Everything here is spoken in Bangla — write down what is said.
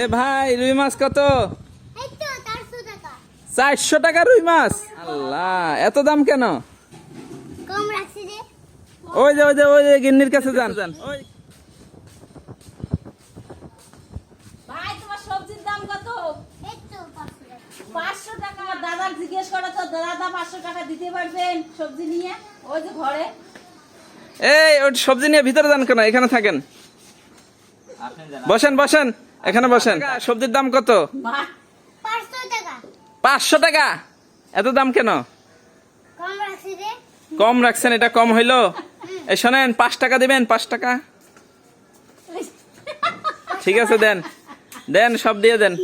এ ভাই রুই মাছ কত? চারশো টাকা রুই মাছ। আল্লাহ এত দাম কেন? ওই যে ওই যে ওই যে গিন্নির কাছে যান যান। ওই জিজ্ঞেস করো তো দাদা পাঁচশো টাকা দিতে পারবেন সবজি নিয়ে? ওই যে ঘরে। এই ওই সবজি নিয়ে ভিতরে যান কেন? এখানে থাকেন। বসেন বসেন। এখানে বসেন। সবজির দাম কত? পাঁচশো টাকা। এত দাম কেন? কম রাখছেন এটা কম হইল? এই শোনেন পাঁচ টাকা দিবেন পাঁচ টাকা। ঠিক আছে দেন। দেন সব দিয়ে দেন।